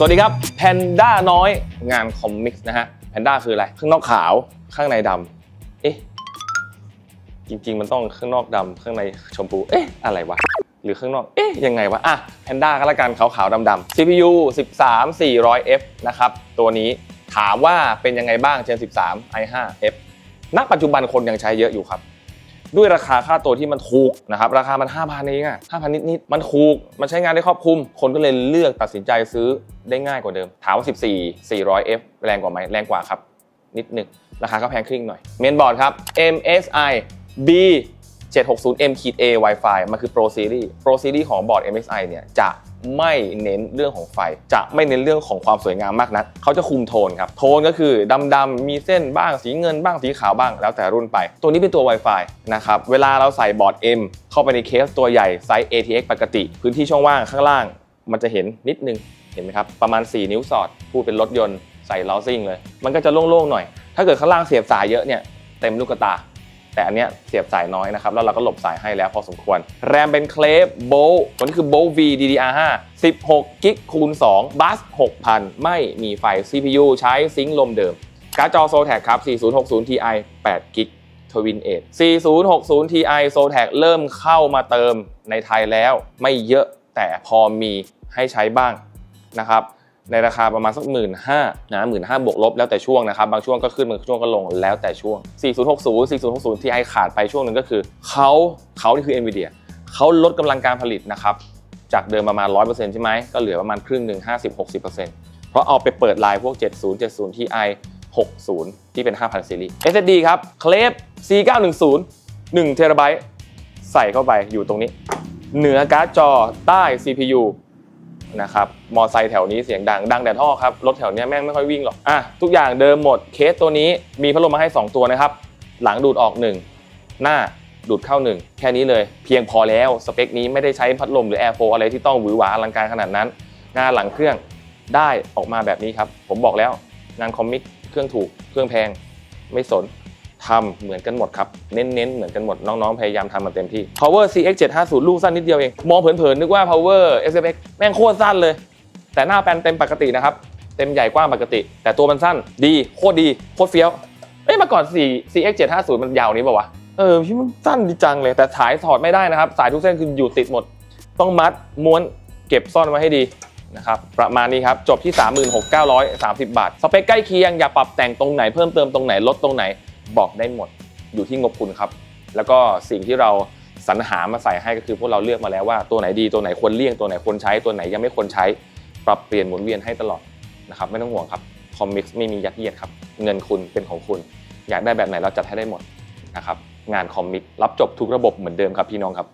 สวัสดีครับแพนด้าน้อยงานคอมมิกส์นะฮะแพนด้าคืออะไร ข้างนอกขาวข้างในดำเอ๊ะจริง ๆ มันต้องข้างนอกดำข้างในชมพูเอ๊ะอะไรวะหรือข้างนอก เอ๊ะ ยังไงวะ อะ แพนด้าก็แล้วกันขาวๆดำๆ CPU 13 400F นะครับ ตัวนี้ถามว่าเป็นยังไงบ้าง Gen 13 i5F ณปัจจุบันคนยังใช้เยอะอยู่ครับ ด้วยราคาค่าตัวที่มันถูกนะครับราคามัน 5,000เองอะ5,000นิดๆมันถูก มันใช้งานได้ครอบคลุม คนก็เลยเลือกตัดสินใจซื้อได้ง่ายกว่าเดิม ถามว่า 14 400F แรงกว่าไหมแรงกว่าครับ นิดหนึงราคาก็แพงขึ้นหน่อยเมนบอร์ดครับ MSI B 760M A Wi-Fi มันคือ Pro Series Pro Series ของบอร์ด MSI เนี่ยจะ ไม่เน้นเรื่องของไฟ จะไม่เน้นเรื่องของความสวยงามมากนักเขาจะคุมโทนครับ โทนก็คือดำๆมีเส้นบ้างสีเงินบ้างสีขาวบ้าง แล้วแต่รุ่นไป ตัวนี้เป็นตัว Wi-Fi นะครับเวลาเราใส่บอร์ด M เข้าไปในเคสตัวใหญ่ไซส์ ATX ปกติ พื้นที่ช่องว่างข้างล่าง มันจะเห็นนิดนึงเห็นไหมครับประมาณ 4 นิ้วสอดพูดเป็นรถยนต์ใส่ล้อซิ่งเลย มันก็จะโล่งๆหน่อย ถ้าเกิดข้างล่างเสียบสายเยอะเนี่ยเต็มลูกตา แต่อันเนี้ยเสียบสายน้อยนะครับ แล้วเราก็หลบสายให้แล้วพอสมควร แรมเป็นเคลฟโบลตัวนี้คือโบล V DDR5 16กิกคูณ2บัส6,000 ไม่มีไฟ CPU ใช้ซิงค์ลมเดิม การ์ดจอ Zotac ครับ 4060 Ti 8กิก Twin 8 4060 Ti Zotac เริ่มเข้ามาเติมในไทยแล้ว ไม่เยอะแต่พอมีให้ใช้บ้างนะครับ ในราคาประมาณสักหมื่นห้านะหมื่นห้าบวกลบแล้วแต่ช่วงนะครับ บางช่วงก็ขึ้นบางช่วงก็ลงแล้วแต่ช่วง 4060 4060 Ti ขาดไปช่วงหนึ่งก็คือเขาเขานี่คือ NVIDIA เขาลดกำลังการผลิตนะครับ จากเดิมประมาณ 100%ใช่ไหมก็เหลือประมาณครึ่งหนึ่ง50-60%เพราะเอาไปเปิดไลน์พวก 70 70 Ti 60 ที่เป็น 5,000 ซีรีส์ SSD ครับเคลฟ C910 1เทราไบต์ใส่เข้าไปอยู่ตรงนี้ เหนือการ์ดจอใต้ CPU นะครับมอไซค์แถวนี้เสียงดังดังแต่ท่อครับรถแถวนี้แม่งไม่ค่อยวิ่งหรอกอะทุกอย่างเดิมหมดเคสตัวนี้มีพัดลมมาให้ 2 ตัวนะครับ หลังดูดออก 1 หน้าดูดเข้า 1 แค่นี้เลย เพียงพอแล้วสเปคนี้ไม่ได้ใช้พัดลมหรือแอร์โฟอะไรที่ต้องหวือหวาอลังการขนาดนั้น งานหลังเครื่องได้ออกมาแบบนี้ครับ ผมบอกแล้วงานคอมิกเครื่องถูกเครื่องแพงไม่สน ทำเหมือนกันหมดครับ เน้นๆ เหมือนกันหมด น้องๆ พยายามทำมาเต็มที่ Power CX 750ลูกสั้นนิดเดียวเอง มองเผินๆ นึกว่า Power SFX แม่งโคตรสั้นเลย แต่หน้าแปนเต็มปกตินะครับ เต็มใหญ่กว้างปกติ แต่ตัวมันสั้น ดี โคตรดี โคตรเฟี้ยว เอ้ยเมาก่อน4 CX 750มันยาวนี้ป่าวะ เออพี่มันสั้นดีจังเลย แต่สายถอดไม่ได้นะครับ สายทุกเส้นคืออยู่ติดหมด ต้องมัด ม้วน เก็บซ่อนไว้ให้ดีนะครับประมาณนี้ครับ จบที่ 36,930 บาท สเปคใกล้เคียง อย่าปรับแต่งตรงไหนเพิ่มเติมตรงไหนลดตรงไหน บอกได้หมดอยู่ที่งบคุณครับ แล้วก็สิ่งที่เราสรรหามาใส่ให้ก็คือพวกเราเลือกมาแล้วว่าตัวไหนดีตัวไหนควรเลี่ยงตัวไหนควรใช้ตัวไหนยังไม่ควรใช้ ปรับเปลี่ยนหมุนเวียนให้ตลอดนะครับไม่ต้องห่วงครับคอมมิกซ์ไม่มียัดเยียดครับเงินคุณเป็นของคุณ อยากได้แบบไหนเราจัดให้ได้หมดนะครับงานคอมมิกรับจบทุกระบบเหมือนเดิมครับพี่น้องครับ